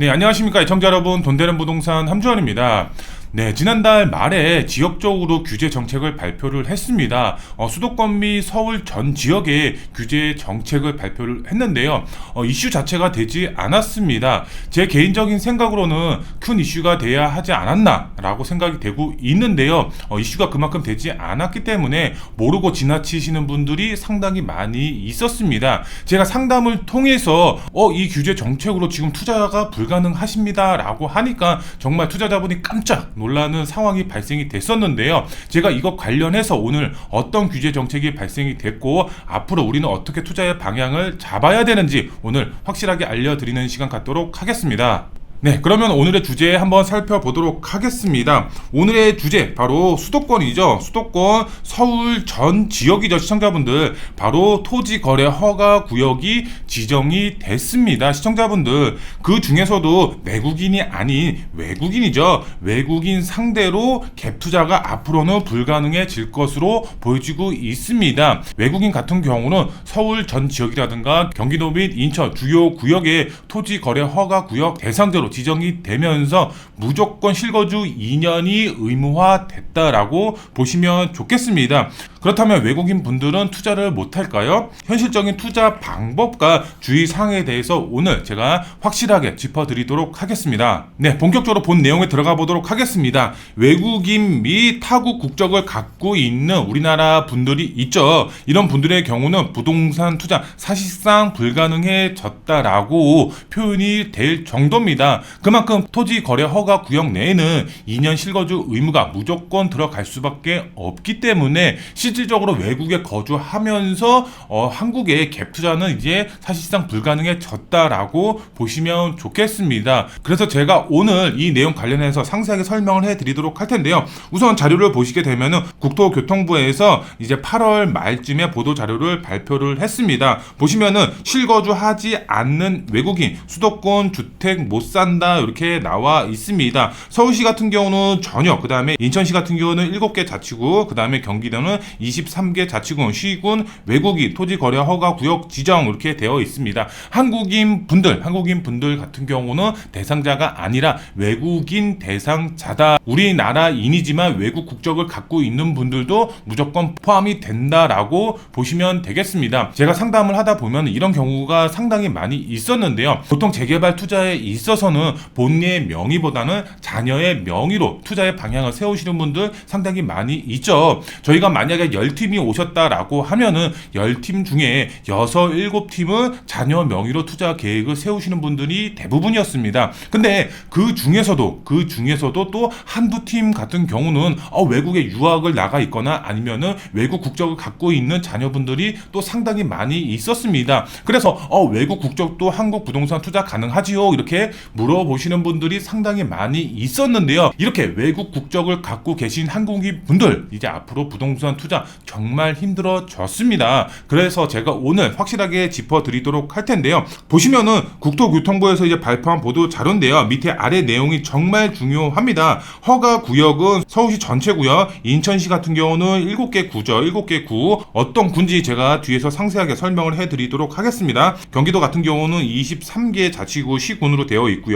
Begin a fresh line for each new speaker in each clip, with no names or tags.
네, 안녕하십니까. 애청자 여러분. 돈 되는 부동산 함주원입니다. 네, 지난달 말에 지역적으로 규제 정책을 발표를 했습니다. 어, 수도권 및 서울 전 지역에 규제 정책을 발표를 했는데요. 어, 이슈 자체가 되지 않았습니다. 제 개인적인 생각으로는 큰 이슈가 돼야 하지 않았나라고 생각이 되고 있는데요. 어, 이슈가 그만큼 되지 않았기 때문에 모르고 지나치시는 분들이 상당히 많이 있었습니다. 제가 상담을 통해서 어, 이 규제 정책으로 지금 투자가 불가능하십니다라고 하니까 정말 투자자분이 깜짝 놀라는 상황이 발생이 됐었는데요. 제가 이것 관련해서 오늘 어떤 규제 정책이 발생이 됐고 앞으로 우리는 어떻게 투자의 방향을 잡아야 되는지 오늘 확실하게 알려드리는 시간 갖도록 하겠습니다. 네, 그러면 오늘의 주제 한번 살펴보도록 하겠습니다. 오늘의 주제 바로 수도권이죠. 수도권 서울 전 지역이죠. 시청자분들 바로 토지 거래 허가 구역이 지정이 됐습니다. 시청자분들 그 중에서도 내국인이 아닌 외국인이죠. 외국인 상대로 갭 투자가 앞으로는 불가능해질 것으로 보여지고 있습니다. 외국인 같은 경우는 서울 전 지역이라든가 경기도 및 인천 주요 구역의 토지 거래 허가 구역 대상자로 지정이 되면서 무조건 실거주 2년이 의무화됐다라고 보시면 좋겠습니다. 그렇다면 외국인 분들은 투자를 못할까요? 현실적인 투자 방법과 주의사항에 대해서 오늘 제가 확실하게 짚어드리도록 하겠습니다. 네, 본격적으로 본 내용에 들어가 보도록 하겠습니다. 외국인 및 타국 국적을 갖고 있는 우리나라 분들이 있죠. 이런 분들의 경우는 부동산 투자 사실상 불가능해졌다라고 표현이 될 정도입니다. 그만큼 토지 거래 허가 구역 내에는 2년 실거주 의무가 무조건 들어갈 수밖에 없기 때문에 실질적으로 외국에 거주하면서 어, 한국의 갭 투자는 이제 사실상 불가능해졌다라고 보시면 좋겠습니다. 그래서 제가 오늘 이 내용 관련해서 상세하게 설명을 해드리도록 할 텐데요. 우선 자료를 보시게 되면은 국토교통부에서 이제 8월 말쯤에 보도 자료를 발표를 했습니다. 보시면은 실거주하지 않는 외국인 수도권 주택 못 산다 이렇게 나와 있습니다. 서울시 같은 경우는 전혀 그 다음에 인천시 같은 경우는 7개 자치구 그 다음에 경기도는 23개 자치군 시군 외국인 토지 거래 허가 구역 지정 이렇게 되어 있습니다. 한국인 분들 한국인 분들 같은 경우는 대상자가 아니라 외국인 대상자다. 우리나라인이지만 외국 국적을 갖고 있는 분들도 무조건 포함이 된다라고 보시면 되겠습니다. 제가 상담을 하다 보면 이런 경우가 상당히 많이 있었는데요. 보통 재개발 투자에 있어서는 본인의 명의보다는 자녀의 명의로 투자의 방향을 세우시는 분들 상당히 많이 있죠. 저희가 만약에 10팀이 오셨다라고 하면은 10팀 중에 6, 7팀은 자녀 명의로 투자 계획을 세우시는 분들이 대부분이었습니다. 근데 그 중에서도 그 중에서도 또 한두 팀 같은 경우는 어, 외국에 유학을 나가 있거나 아니면은 외국 국적을 갖고 있는 자녀분들이 또 상당히 많이 있었습니다. 그래서 어, 외국 국적도 한국 부동산 투자 가능하지요? 이렇게 물어 보시는 분들이 상당히 많이 있었는데요. 이렇게 외국 국적을 갖고 계신 한국인 분들 이제 앞으로 부동산 투자 정말 힘들어졌습니다. 그래서 제가 오늘 확실하게 짚어드리도록 할 텐데요. 보시면은 국토교통부에서 이제 발표한 보도 자료인데요. 밑에 아래 내용이 정말 중요합니다. 허가 구역은 서울시 전체 구역, 인천시 같은 경우는 7개 구죠. 7개 구. 어떤 군지 제가 뒤에서 상세하게 설명을 해드리도록 하겠습니다. 경기도 같은 경우는 23개 자치구 시군으로 되어 있고요.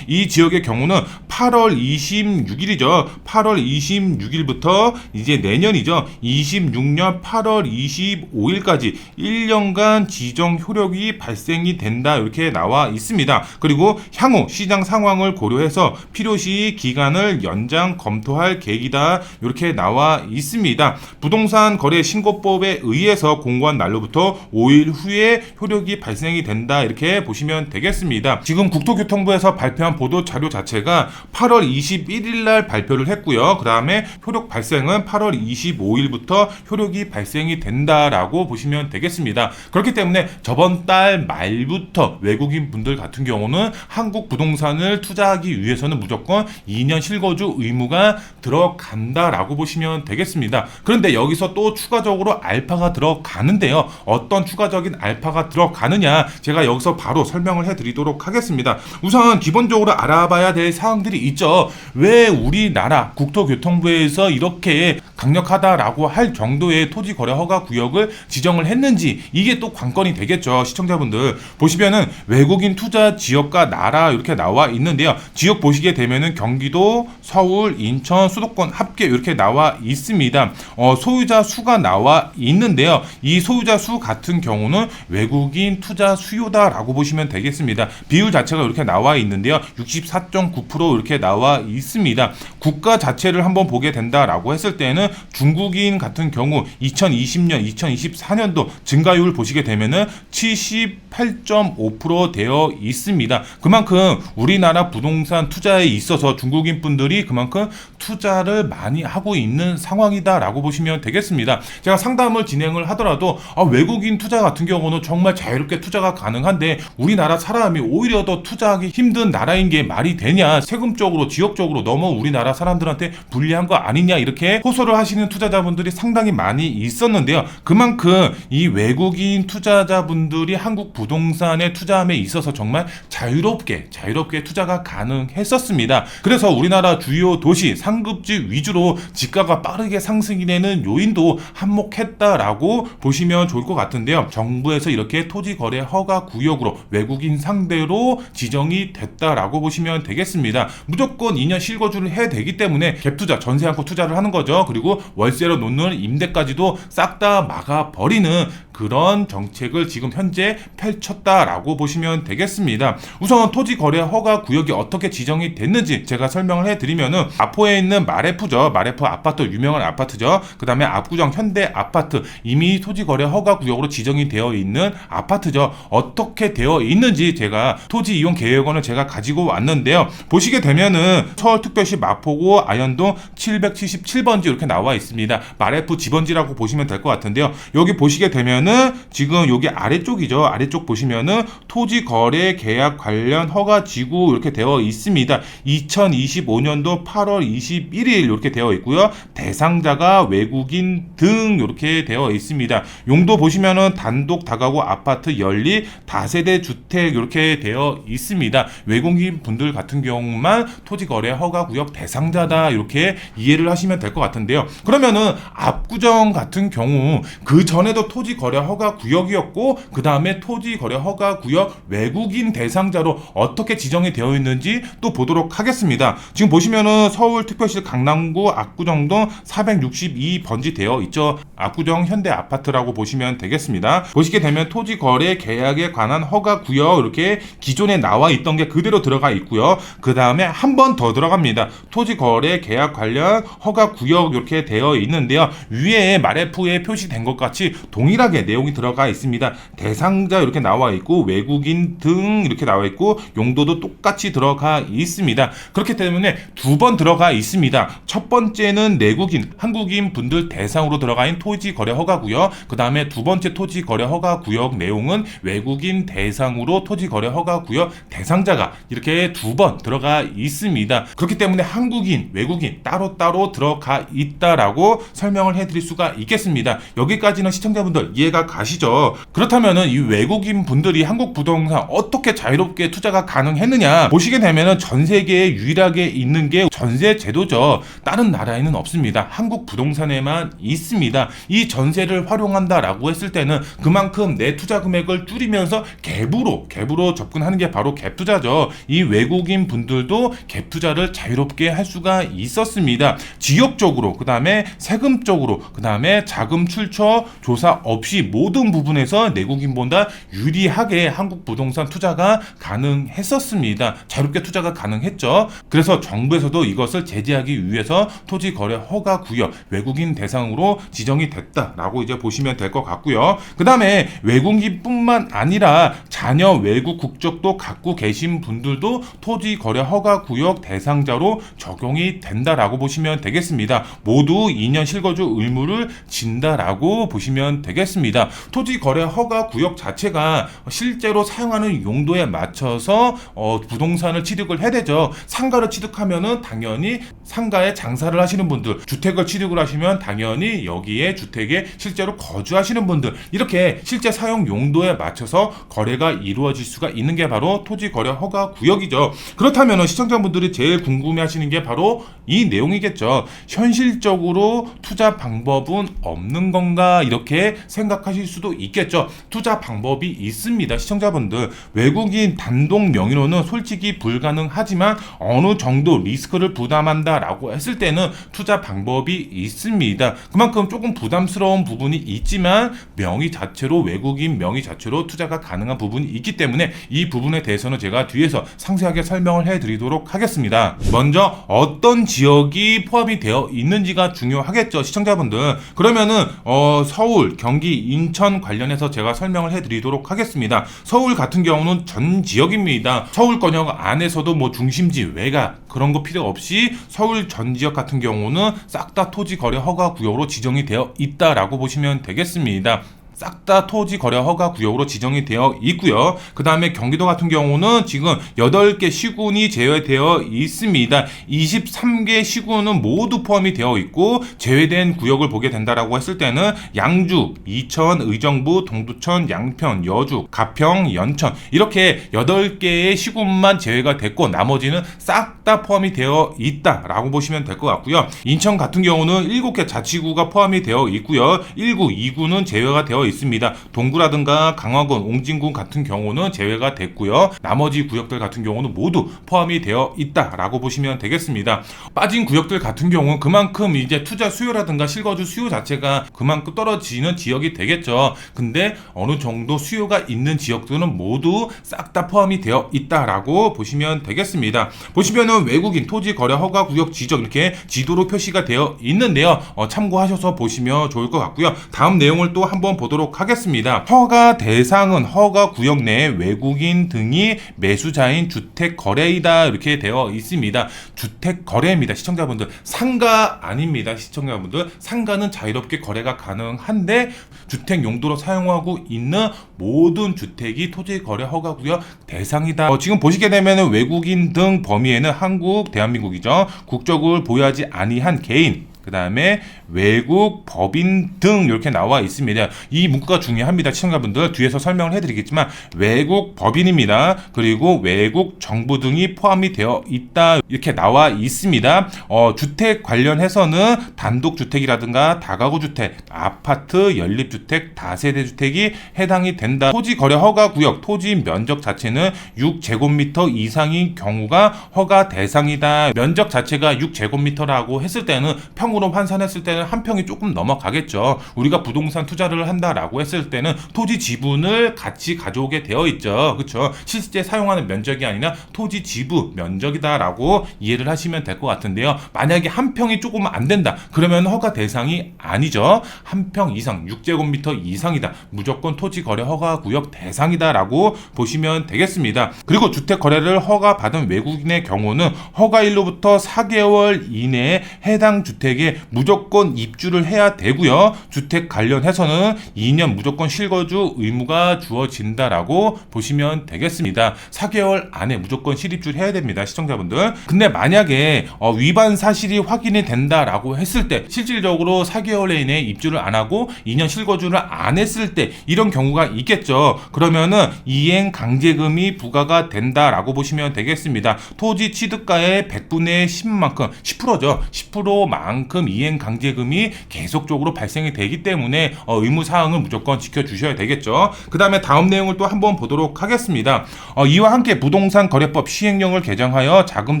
이 지역의 경우는 8월 26일이죠. 8월 26일부터 이제 내년이죠. 26년 8월 25일까지 1년간 지정 효력이 발생이 된다. 이렇게 나와 있습니다. 그리고 향후 시장 상황을 고려해서 필요시 기간을 연장 검토할 계획이다. 이렇게 나와 있습니다. 부동산 거래 신고법에 의해서 공고한 날로부터 5일 후에 효력이 발생이 된다. 이렇게 보시면 되겠습니다. 지금 국토교통부에서 발표한 보도 자료 자체가 8월 21일 날 발표를 했고요. 그 다음에 효력 발생은 8월 25일부터 효력이 발생이 된다라고 보시면 되겠습니다. 그렇기 때문에 저번 달 말부터 외국인 분들 같은 경우는 한국 부동산을 투자하기 위해서는 무조건 2년 실거주 의무가 들어간다라고 보시면 되겠습니다. 그런데 여기서 또 추가적으로 알파가 들어가는데요. 어떤 추가적인 알파가 들어가느냐 제가 여기서 바로 설명을 해드리도록 하겠습니다. 우선 기본적으로 알아봐야 될 사항들이 있죠. 왜 우리나라 국토교통부에서 이렇게 강력하다라고 할 정도의 토지 거래 허가 구역을 지정을 했는지 이게 또 관건이 되겠죠. 시청자분들 보시면은 외국인 투자 지역과 나라 이렇게 나와 있는데요. 지역 보시게 되면은 경기도, 서울, 인천, 수도권 합계 이렇게 나와 있습니다. 어, 소유자 수가 나와 있는데요. 이 소유자 수 같은 경우는 외국인 투자 수요다라고 보시면 되겠습니다. 비율 자체가 이렇게 나와 있는데요. 64.9% 이렇게 나와 있습니다. 국가 자체를 한번 보게 된다라고 했을 때는 중국인 같은 경우 2020년, 2024년도 증가율 보시게 되면은 78.5% 되어 있습니다. 그만큼 우리나라 부동산 투자에 있어서 중국인 분들이 그만큼 투자를 많이 하고 있는 상황이다라고 보시면 되겠습니다. 제가 상담을 진행을 하더라도 아, 외국인 투자 같은 경우는 정말 자유롭게 투자가 가능한데 우리나라 사람이 오히려 더 투자하기 힘든 나라인 게 말이 되냐 세금적으로 지역적으로 너무 우리나라 사람들한테 불리한 거 아니냐 이렇게 호소를 하 시는 투자자분들이 상당히 많이 있었는데요. 그만큼 이 외국인 투자자분들이 한국 부동산에 투자함에 있어서 정말 자유롭게 자유롭게 투자가 가능했었습니다. 그래서 우리나라 주요 도시 상급지 위주로 지가가 빠르게 상승이 되는 요인도 한몫했다라고 보시면 좋을 것 같은데요. 정부에서 이렇게 토지 거래 허가 구역으로 외국인 상대로 지정이 됐다라고 보시면 되겠습니다. 무조건 2년 실거주를 해야 되기 때문에 갭 투자 전세 않고 투자를 하는 거죠. 그리고 월세로 놓는 임대까지도 싹 다 막아 버리는 그런 정책을 지금 현재 펼쳤다라고 보시면 되겠습니다. 우선 토지 거래 허가 구역이 어떻게 지정이 됐는지 제가 설명을 해드리면은 아포에 있는 마레프죠. 마레프 아파트 유명한 아파트죠. 그 다음에 압구정 현대 아파트 이미 토지 거래 허가 구역으로 지정이 되어 있는 아파트죠. 어떻게 되어 있는지 제가 토지 이용 계획원을 제가 가지고 왔는데요. 보시게 되면은 서울특별시 마포구 아현동 777번지 이렇게 나와 있습니다. 마레프 지번지라고 보시면 될 것 같은데요. 여기 보시게 되면은 지금 여기 아래쪽이죠. 아래쪽 보시면은 토지 거래 계약 관련 허가 지구 이렇게 되어 있습니다. 2025년도 8월 21일 이렇게 되어 있고요. 대상자가 외국인 등 이렇게 되어 있습니다. 용도 보시면은 단독 다가구 아파트 연리 다세대 주택 이렇게 되어 있습니다. 외국인 분들 같은 경우만 토지 거래 허가 구역 대상자다 이렇게 이해를 하시면 될 것 같은데요. 그러면은 압구정 같은 경우 그 전에도 토지 거래 허가 구역이었고 그 다음에 토지 거래 허가 구역 외국인 대상자로 어떻게 지정이 되어 있는지 또 보도록 하겠습니다. 지금 보시면은 서울 특별시 강남구 압구정동 462 번지 되어 있죠. 압구정 현대 아파트라고 보시면 되겠습니다. 보시게 되면 토지 거래 계약에 관한 허가 구역 이렇게 기존에 나와 있던 게 그대로 들어가 있고요. 그 다음에 한 번 더 들어갑니다. 토지 거래 계약 관련 허가 구역 이렇게 되어 있는데요. 위에 마레프에 표시된 것 같이 동일하게 내용이 들어가 있습니다. 대상자 이렇게 나와 있고 외국인 등 이렇게 나와 있고 용도도 똑같이 들어가 있습니다. 그렇기 때문에 두 번 들어가 있습니다. 첫 번째는 내국인, 한국인 분들 대상으로 들어가 있는 토지 거래 허가 구역. 그 다음에 두 번째 토지 거래 허가 구역 내용은 외국인 대상으로 토지 거래 허가 구역 대상자가 이렇게 두 번 들어가 있습니다. 그렇기 때문에 한국인, 외국인 따로따로 들어가 있다 라고 설명을 해드릴 수가 있겠습니다. 여기까지는 시청자분들 이해가 가시죠? 그렇다면은 이 외국인 분들이 한국 부동산 어떻게 자유롭게 투자가 가능했느냐 보시게 되면은 전 세계에 유일하게 있는 게 전세 제도죠. 다른 나라에는 없습니다. 한국 부동산에만 있습니다. 이 전세를 활용한다라고 했을 때는 그만큼 내 투자 금액을 줄이면서 갭으로 갭으로 접근하는 게 바로 갭 투자죠. 이 외국인 분들도 갭 투자를 자유롭게 할 수가 있었습니다. 지역적으로 그 다음 에 세금적으로 그 다음에 자금 출처 조사 없이 모든 부분에서 내국인보다 유리하게 한국 부동산 투자가 가능했었습니다. 자유롭게 투자가 가능했죠. 그래서 정부에서도 이것을 제재하기 위해서 토지 거래 허가 구역 외국인 대상으로 지정이 됐다라고 이제 보시면 될 것 같고요. 그 다음에 외국인뿐만 아니라 자녀 외국 국적도 갖고 계신 분들도 토지 거래 허가 구역 대상자로 적용이 된다라고 보시면 되겠습니다. 모두 2년 실거주 의무를 진다라고 보시면 되겠습니다. 토지 거래 허가 구역 자체가 실제로 사용하는 용도에 맞춰서 어, 부동산을 취득을 해야 되죠. 상가를 취득하면은 당연히 상가에 장사를 하시는 분들, 주택을 취득을 하시면 당연히 여기에 주택에 실제로 거주하시는 분들 이렇게 실제 사용 용도에 맞춰서 거래가 이루어질 수가 있는 게 바로 토지 거래 허가 구역이죠. 그렇다면 시청자분들이 제일 궁금해하시는 게 바로 이 내용이겠죠. 실 질적으로 투자 방법은 없는 건가 이렇게 생각하실 수도 있겠죠. 투자 방법이 있습니다. 시청자분들 외국인 단독 명의로는 솔직히 불가능하지만 어느 정도 리스크를 부담한다라고 했을 때는 투자 방법이 있습니다. 그만큼 조금 부담스러운 부분이 있지만 명의 자체로 외국인 명의 자체로 투자가 가능한 부분이 있기 때문에 이 부분에 대해서는 제가 뒤에서 상세하게 설명을 해드리도록 하겠습니다. 먼저 어떤 지역이 포함이 되어 있는지 가 중요하겠죠, 시청자분들. 그러면은 어, 서울, 경기, 인천 관련해서 제가 설명을 해드리도록 하겠습니다. 서울 같은 경우는 전 지역입니다. 서울권역 안에서도 뭐 중심지, 외곽 그런 거 필요 없이 서울 전 지역 같은 경우는 싹 다 토지 거래 허가 구역으로 지정이 되어 있다라고 보시면 되겠습니다. 싹 다 토지 거래 허가 구역으로 지정이 되어 있고요. 그 다음에 경기도 같은 경우는 지금 8개 시군이 제외되어 있습니다. 23개 시군은 모두 포함이 되어 있고 제외된 구역을 보게 된다라고 했을 때는 양주, 이천, 의정부, 동두천, 양평, 여주, 가평, 연천 이렇게 8개의 시군만 제외가 됐고 나머지는 싹다 포함이 되어 있다라고 보시면 될 것 같고요. 인천 같은 경우는 7개 자치구가 포함이 되어 있고요. 1구, 2구는 제외가 되어 있습니다. 동구라든가 강화군, 옹진군 같은 경우는 제외가 됐고요. 나머지 구역들 같은 경우는 모두 포함이 되어 있다라고 보시면 되겠습니다. 빠진 구역들 같은 경우는 그만큼 이제 투자 수요라든가 실거주 수요 자체가 그만큼 떨어지는 지역이 되겠죠. 근데 어느 정도 수요가 있는 지역들은 모두 싹 다 포함이 되어 있다라고 보시면 되겠습니다. 보시면은 외국인 토지 거래 허가 구역 지적 이렇게 지도로 표시가 되어 있는데요. 어, 참고하셔서 보시면 좋을 것 같고요. 다음 내용을 또 한번 보도록 하겠습니다. 허가 대상은 허가 구역 내 외국인 등이 매수자인 주택 거래이다 이렇게 되어 있습니다. 주택 거래입니다. 시청자분들 상가 아닙니다. 시청자분들 상가는 자유롭게 거래가 가능한데 주택 용도로 사용하고 있는 모든 주택이 토지 거래 허가 구역 대상이다. 어, 지금 보시게 되면 외국인 등 범위에는 한국, 대한민국이죠. 국적을 보유하지 아니한 개인 그 다음에 외국 법인 등 이렇게 나와 있습니다. 이 문구가 중요합니다. 시청자분들 뒤에서 설명을 해드리겠지만 외국 법인입니다. 그리고 외국 정부 등이 포함이 되어 있다 이렇게 나와 있습니다. 어, 주택 관련해서는 단독 주택이라든가 다가구 주택, 아파트, 연립 주택, 다세대 주택이 해당이 된다. 토지 거래 허가 구역 토지 면적 자체는 6제곱미터 이상인 경우가 허가 대상이다. 면적 자체가 6제곱미터라고 했을 때는 평 으로 환산했을 때는 한 평이 조금 넘어가겠죠. 우리가 부동산 투자를 한다라고 했을 때는 토지 지분을 같이 가져오게 되어 있죠. 그렇죠? 실제 사용하는 면적이 아니라 토지 지분 면적이다라고 이해를 하시면 될 것 같은데요. 만약에 한 평이 조금 안 된다. 그러면 허가 대상이 아니죠. 한 평 이상 6제곱미터 이상이다. 무조건 토지 거래 허가 구역 대상이다라고 보시면 되겠습니다. 그리고 주택 거래를 허가 받은 외국인의 경우는 허가일로부터 4개월 이내에 해당 주택 에 무조건 입주를 해야 되고요. 주택 관련해서는 2년 무조건 실거주 의무가 주어진다라고 보시면 되겠습니다. 4개월 안에 무조건 실입주를 해야 됩니다. 시청자분들. 근데 만약에 어, 위반 사실이 확인이 된다라고 했을 때 실질적으로 4개월 이내에 입주를 안 하고 2년 실거주를 안 했을 때 이런 경우가 있겠죠. 그러면은 이행 강제금이 부과가 된다라고 보시면 되겠습니다. 토지 취득가의 100분의 10만큼 10%죠. 10%만큼 이행 강제금이 계속적으로 발생이 되기 때문에 어, 의무 사항을 무조건 지켜 주셔야 되겠죠. 그 다음에 다음 내용을 또 한번 보도록 하겠습니다. 어, 이와 함께 부동산 거래법 시행령을 개정하여 자금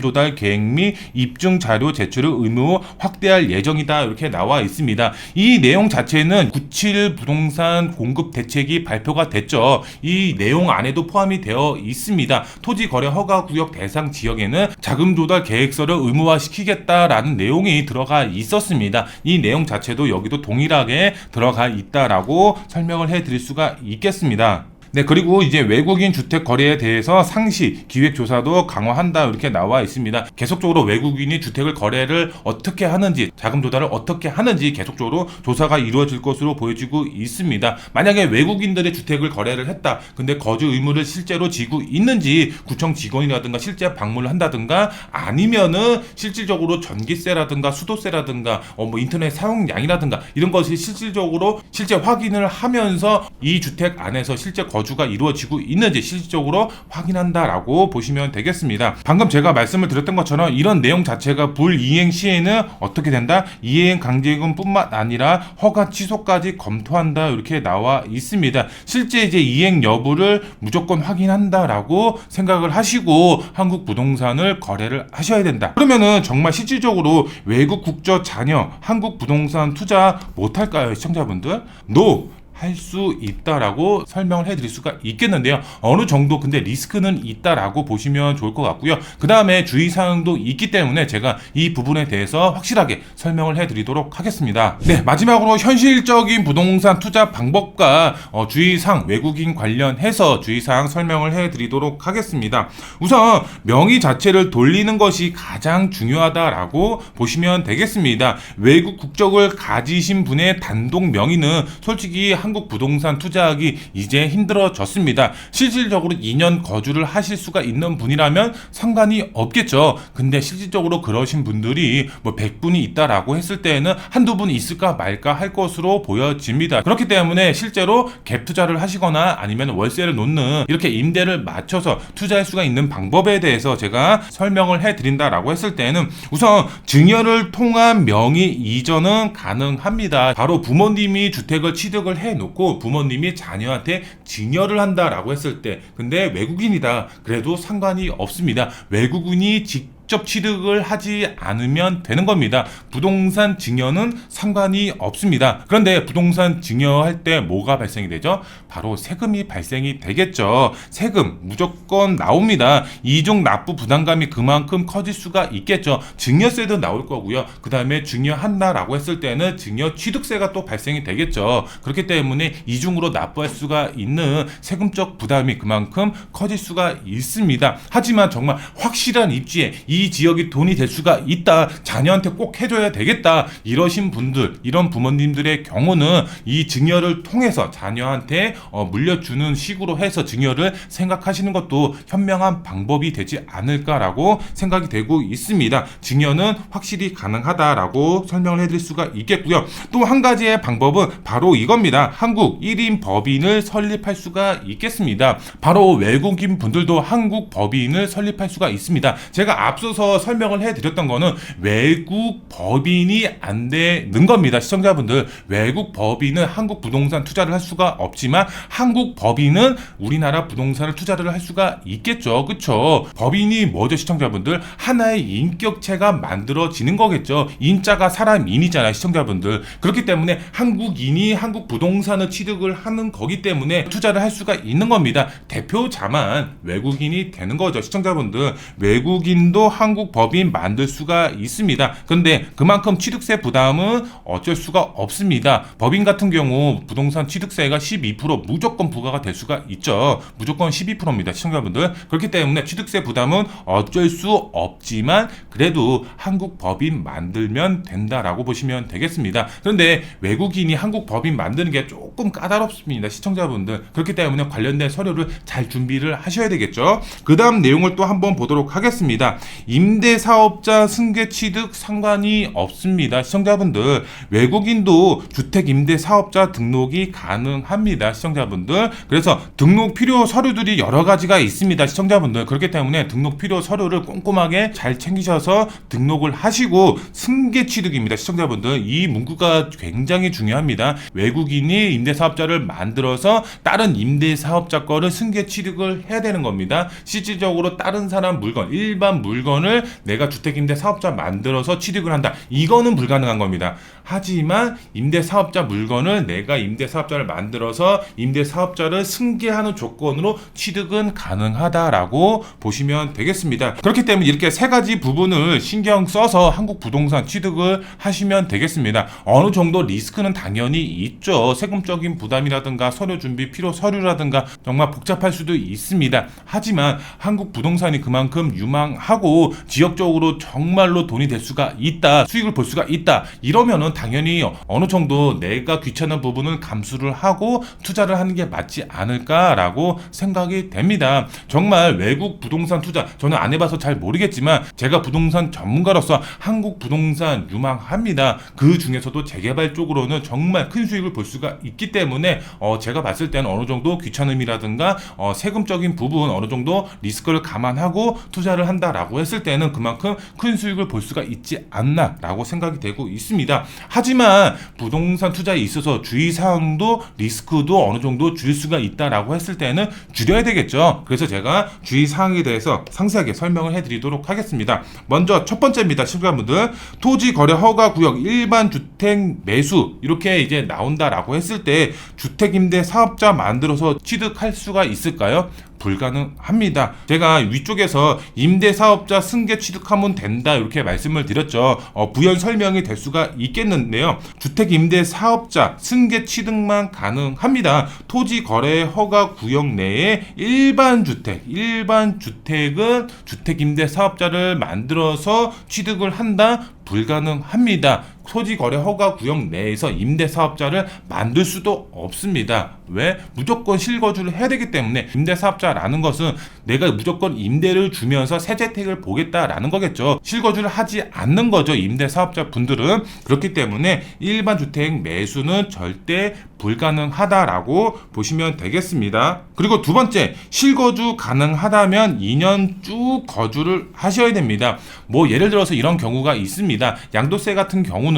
조달 계획 및 입증 자료 제출을 의무 확대할 예정이다 이렇게 나와 있습니다. 이 내용 자체는 97 부동산 공급 대책이 발표가 됐죠. 이 내용 안에도 포함이 되어 있습니다. 토지 거래 허가 구역 대상 지역에는 자금 조달 계획서를 의무화시키겠다라는 내용이 들어가 있 었습니다. 이 내용 자체도 여기도 동일하게 들어가 있다라고 설명을 해 드릴 수가 있겠습니다. 네, 그리고 이제 외국인 주택 거래에 대해서 상시 기획 조사도 강화한다 이렇게 나와 있습니다. 계속적으로 외국인이 주택을 거래를 어떻게 하는지, 자금 조달을 어떻게 하는지 계속적으로 조사가 이루어질 것으로 보여지고 있습니다. 만약에 외국인들의 주택을 거래를 했다. 근데 거주 의무를 실제로 지고 있는지 구청 직원이라든가 실제 방문을 한다든가 아니면은 실질적으로 전기세라든가 수도세라든가 어 뭐 인터넷 사용량이라든가 이런 것이 실질적으로 실제 확인을 하면서 이 주택 안에서 실제 거주 거주가 이루어지고 있는지 실질적으로 확인한다라고 보시면 되겠습니다. 방금 제가 말씀을 드렸던 것처럼 이런 내용 자체가 불이행 시에는 어떻게 된다? 이행 강제금뿐만 아니라 허가 취소까지 검토한다 이렇게 나와 있습니다. 실제 이제 이행 여부를 무조건 확인한다라고 생각을 하시고 한국 부동산을 거래를 하셔야 된다. 그러면은 정말 실질적으로 외국 국적 자녀 한국 부동산 투자 못할까요, 시청자분들? NO! 할 수 있다라고 설명을 해드릴 수가 있겠는데요. 어느 정도 근데 리스크는 있다라고 보시면 좋을 것 같고요. 그 다음에 주의사항도 있기 때문에 제가 이 부분에 대해서 확실하게 설명을 해드리도록 하겠습니다. 네, 마지막으로 현실적인 부동산 투자 방법과 어, 주의사항 외국인 관련해서 주의사항 설명을 해드리도록 하겠습니다. 우선 명의 자체를 돌리는 것이 가장 중요하다라고 보시면 되겠습니다. 외국 국적을 가지신 분의 단독 명의는 솔직히 한국 부동산 투자하기 이제 힘들어졌습니다. 실질적으로 2년 거주를 하실 수가 있는 분이라면 상관이 없겠죠. 근데 실질적으로 그러신 분들이 뭐 100분이 있다라고 했을 때에는 한두 분 있을까 말까 할 것으로 보여집니다. 그렇기 때문에 실제로 갭 투자를 하시거나 아니면 월세를 놓는 이렇게 임대를 맞춰서 투자할 수가 있는 방법에 대해서 제가 설명을 해 드린다라고 했을 때는 우선 증여를 통한 명의 이전은 가능합니다. 바로 부모님이 주택을 취득을 해 놓고 부모님이 자녀한테 증여를 한다라고 했을 때 근데 외국인이다 그래도 상관이 없습니다. 외국인이 직 직접 취득을 하지 않으면 되는 겁니다. 부동산 증여는 상관이 없습니다. 그런데 부동산 증여할 때 뭐가 발생이 되죠? 바로 세금이 발생이 되겠죠. 세금 무조건 나옵니다. 이중 납부 부담감이 그만큼 커질 수가 있겠죠. 증여세도 나올 거고요. 그 다음에 증여한다라고 했을 때는 증여 취득세가 또 발생이 되겠죠. 그렇기 때문에 이중으로 납부할 수가 있는 세금적 부담이 그만큼 커질 수가 있습니다. 하지만 정말 확실한 입지에 이 지역이 돈이 될 수가 있다. 자녀한테 꼭 해줘야 되겠다. 이러신 분들, 이런 부모님들의 경우는 이 증여를 통해서 자녀한테 어, 물려주는 식으로 해서 증여를 생각하시는 것도 현명한 방법이 되지 않을까라고 생각이 되고 있습니다. 증여는 확실히 가능하다라고 설명을 해드릴 수가 있겠고요. 또 한 가지의 방법은 바로 이겁니다. 한국 1인 법인을 설립할 수가 있겠습니다. 바로 외국인 분들도 한국 법인을 설립할 수가 있습니다. 제가 앞서 서 설명을 해드렸던 거는 외국 법인이 안 되는 겁니다. 시청자분들 외국 법인은 한국 부동산 투자를 할 수가 없지만 한국 법인은 우리나라 부동산을 투자를 할 수가 있겠죠. 그쵸? 법인이 뭐죠, 시청자분들? 하나의 인격체가 만들어지는 거겠죠. 인자가 사람 인이잖아요, 시청자분들. 그렇기 때문에 한국인이 한국 부동산을 취득을 하는 거기 때문에 투자를 할 수가 있는 겁니다. 대표자만 외국인이 되는 거죠, 시청자분들. 외국인도 한국 법인 만들 수가 있습니다. 그런데 그만큼 취득세 부담은 어쩔 수가 없습니다. 법인 같은 경우 부동산 취득세가 12% 무조건 부과가 될 수가 있죠. 무조건 12%입니다. 시청자분들. 그렇기 때문에 취득세 부담은 어쩔 수 없지만 그래도 한국 법인 만들면 된다라고 보시면 되겠습니다. 그런데 외국인이 한국 법인 만드는 게 조금 까다롭습니다. 시청자분들. 그렇기 때문에 관련된 서류를 잘 준비를 하셔야 되겠죠. 그 다음 내용을 또 한번 보도록 하겠습니다. 임대 사업자 승계 취득 상관이 없습니다. 시청자분들. 외국인도 주택 임대 사업자 등록이 가능합니다. 시청자분들. 그래서 등록 필요 서류들이 여러 가지가 있습니다. 시청자분들. 그렇기 때문에 등록 필요 서류를 꼼꼼하게 잘 챙기셔서 등록을 하시고 승계 취득입니다. 시청자분들. 이 문구가 굉장히 중요합니다. 외국인이 임대 사업자를 만들어서 다른 임대 사업자 거를 승계 취득을 해야 되는 겁니다. 실질적으로 다른 사람 물건, 일반 물건 을 내가 주택 임대 사업자 만들어서 취득을 한다. 이거는 불가능한 겁니다. 하지만 임대 사업자 물건을 내가 임대 사업자를 만들어서 임대 사업자를 승계하는 조건으로 취득은 가능하다라고 보시면 되겠습니다. 그렇기 때문에 이렇게 세 가지 부분을 신경 써서 한국 부동산 취득을 하시면 되겠습니다. 어느 정도 리스크는 당연히 있죠. 세금적인 부담이라든가 서류 준비 필요 서류라든가 정말 복잡할 수도 있습니다. 하지만 한국 부동산이 그만큼 유망하고 지역적으로 정말로 돈이 될 수가 있다, 수익을 볼 수가 있다. 이러면은 당연히 어느 정도 내가 귀찮은 부분을 감수를 하고 투자를 하는 게 맞지 않을까라고 생각이 됩니다. 정말 외국 부동산 투자 저는 안 해봐서 잘 모르겠지만 제가 부동산 전문가로서 한국 부동산 유망합니다. 그 중에서도 재개발 쪽으로는 정말 큰 수익을 볼 수가 있기 때문에 어, 제가 봤을 때는 어느 정도 귀찮음이라든가 어, 세금적인 부분 어느 정도 리스크를 감안하고 투자를 한다라고 했을 때는 그만큼 큰 수익을 볼 수가 있지 않나라고 생각이 되고 있습니다. 하지만 부동산 투자에 있어서 주의사항도 리스크도 어느 정도 줄 수가 있다라고 했을 때는 줄여야 되겠죠. 그래서 제가 주의사항에 대해서 상세하게 설명을 해드리도록 하겠습니다. 먼저 첫 번째입니다. 시청자분들 토지 거래 허가 구역 일반 주택 매수 이렇게 이제 나온다라고 했을 때 주택 임대 사업자 만들어서 취득할 수가 있을까요? 불가능합니다. 제가 위쪽에서 임대 사업자 승계 취득하면 된다 이렇게 말씀을 드렸죠. 어, 부연 설명이 될 수가 있겠는데요. 주택 임대 사업자 승계 취득만 가능합니다. 토지 거래 허가 구역 내에 일반 주택, 일반 주택은 주택 임대 사업자를 만들어서 취득을 한다 불가능합니다. 토지 거래 허가 구역 내에서 임대 사업자를 만들 수도 없습니다. 왜? 무조건 실거주를 해야 되기 때문에 임대 사업자라는 것은 내가 무조건 임대를 주면서 세제택을 보겠다라는 거겠죠. 실거주를 하지 않는 거죠. 임대 사업자 분들은 그렇기 때문에 일반 주택 매수는 절대 불가능하다라고 보시면 되겠습니다. 그리고 두 번째, 실거주 가능하다면 2년 쭉 거주를 하셔야 됩니다. 뭐 예를 들어서 이런 경우가 있습니다. 양도세 같은 경우는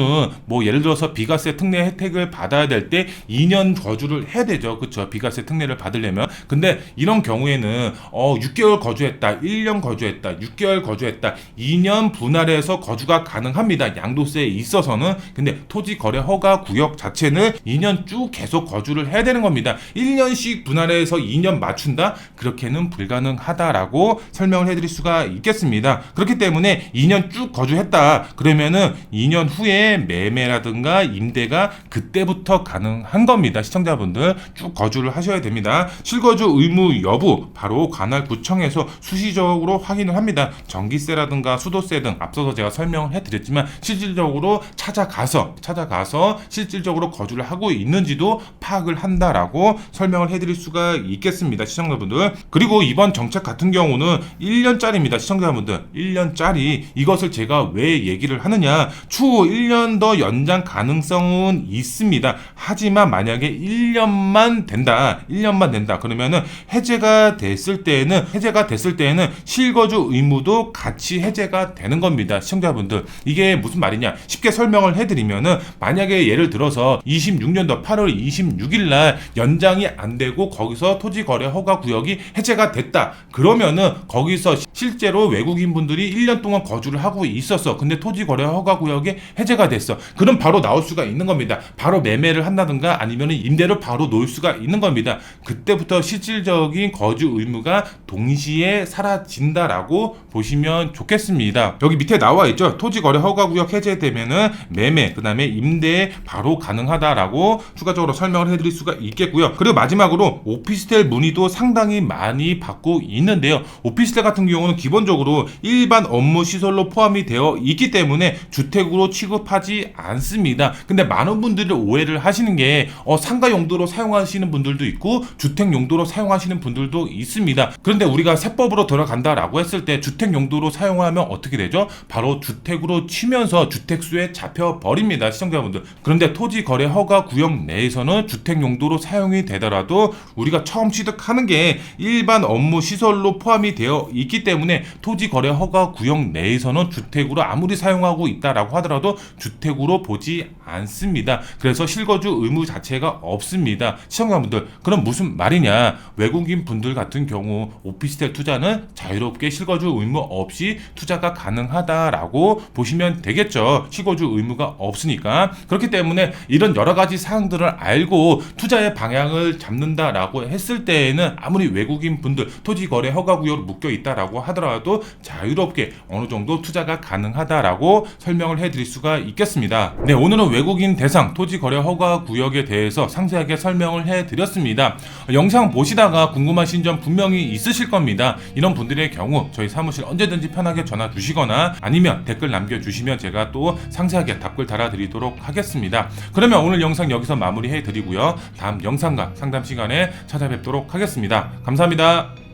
뭐 예를 들어서 비과세 특례 혜택을 받아야 될 때 2년 거주를 해야 되죠. 그렇죠? 비과세 특례를 받으려면. 근데 이런 경우에는 어 6개월 거주했다, 1년 거주했다, 6개월 거주했다, 2년 분할해서 거주가 가능합니다. 양도세에 있어서는. 근데 토지 거래 허가 구역 자체는 2년 쭉 계속 거주를 해야 되는 겁니다. 1년씩 분할해서 2년 맞춘다? 그렇게는 불가능하다라고 설명을 해드릴 수가 있겠습니다. 그렇기 때문에 2년 쭉 거주했다. 그러면은 2년 후에 매매라든가 임대가 그때부터 가능한 겁니다. 시청자분들 쭉 거주를 하셔야 됩니다. 실거주 의무 여부 바로 관할 구청에서 수시적으로 확인을 합니다. 전기세라든가 수도세 등 앞서서 제가 설명을 해드렸지만 실질적으로 찾아가서 찾아가서 실질적으로 거주를 하고 있는지도 파악을 한다라고 설명을 해드릴 수가 있겠습니다. 시청자분들 그리고 이번 정책 같은 경우는 1년짜리입니다. 시청자분들 1년짜리 이것을 제가 왜 얘기를 하느냐 추후 1년 더 연장 가능성은 있습니다. 하지만 만약에 1년만 된다 1년만 된다 그러면은 해제가 됐을 때에는 해제가 됐을 때에는 실거주 의무도 같이 해제가 되는 겁니다. 시청자분들 이게 무슨 말이냐 쉽게 설명을 해드리면은 만약에 예를 들어서 26년도 8월 26일 날 연장이 안 되고 거기서 토지 거래 허가 구역이 해제가 됐다 그러면은 거기서 실제로 외국인 분들이 1년 동안 거주를 하고 있었어 근데 토지 거래 허가 구역이 해제가 됐어 그럼 바로 나올 수가 있는 겁니다 바로 매매를 한다든가 아니면 임대를 바로 놓을 수가 있는 겁니다 그때부터 실질적인 거주 의무가 동시에 사라진다라고 보시면 좋겠습니다. 여기 밑에 나와 있죠. 토지 거래 허가 구역 해제되면은 매매 그다음에 임대 바로 가능하다라고 추가적으로 설명을 해드릴 수가 있겠고요. 그리고 마지막으로 오피스텔 문의도 상당히 많이 받고 있는데요. 오피스텔 같은 경우는 기본적으로 일반 업무 시설로 포함이 되어 있기 때문에 주택으로 취급하 지 않습니다. 근데 많은 분들이 오해를 하시는 게 어, 상가 용도로 사용하시는 분들도 있고 주택 용도로 사용하시는 분들도 있습니다. 그런데 우리가 세법으로 들어간다라고 했을 때 주택 용도로 사용하면 어떻게 되죠? 바로 주택으로 치면서 주택수에 잡혀 버립니다. 시청자분들. 그런데 토지 거래 허가 구역 내에서는 주택 용도로 사용이 되더라도 우리가 처음 취득하는 게 일반 업무 시설로 포함이 되어 있기 때문에 토지 거래 허가 구역 내에서는 주택으로 아무리 사용하고 있다라고 하더라도 주택으로 보지 않습니다. 그래서 실거주 의무 자체가 없습니다. 시청자분들 그럼 무슨 말이냐? 외국인 분들 같은 경우 오피스텔 투자는 자유롭게 실거주 의무 없이 투자가 가능하다라고 보시면 되겠죠. 실거주 의무가 없으니까 그렇기 때문에 이런 여러 가지 사항들을 알고 투자의 방향을 잡는다라고 했을 때에는 아무리 외국인 분들 토지 거래 허가 구역으로 묶여 있다라고 하더라도 자유롭게 어느 정도 투자가 가능하다라고 설명을 해드릴 수가 있겠습니다. 네, 오늘은 외국인 대상 토지 거래 허가 구역에 대해서 상세하게 설명을 해 드렸습니다. 영상 보시다가 궁금하신 점 분명히 있으실 겁니다. 이런 분들의 경우 저희 사무실 언제든지 편하게 전화 주시거나 아니면 댓글 남겨 주시면 제가 또 상세하게 답글 달아 드리도록 하겠습니다. 그러면 오늘 영상 여기서 마무리해 드리고요. 다음 영상과 상담 시간에 찾아뵙도록 하겠습니다. 감사합니다.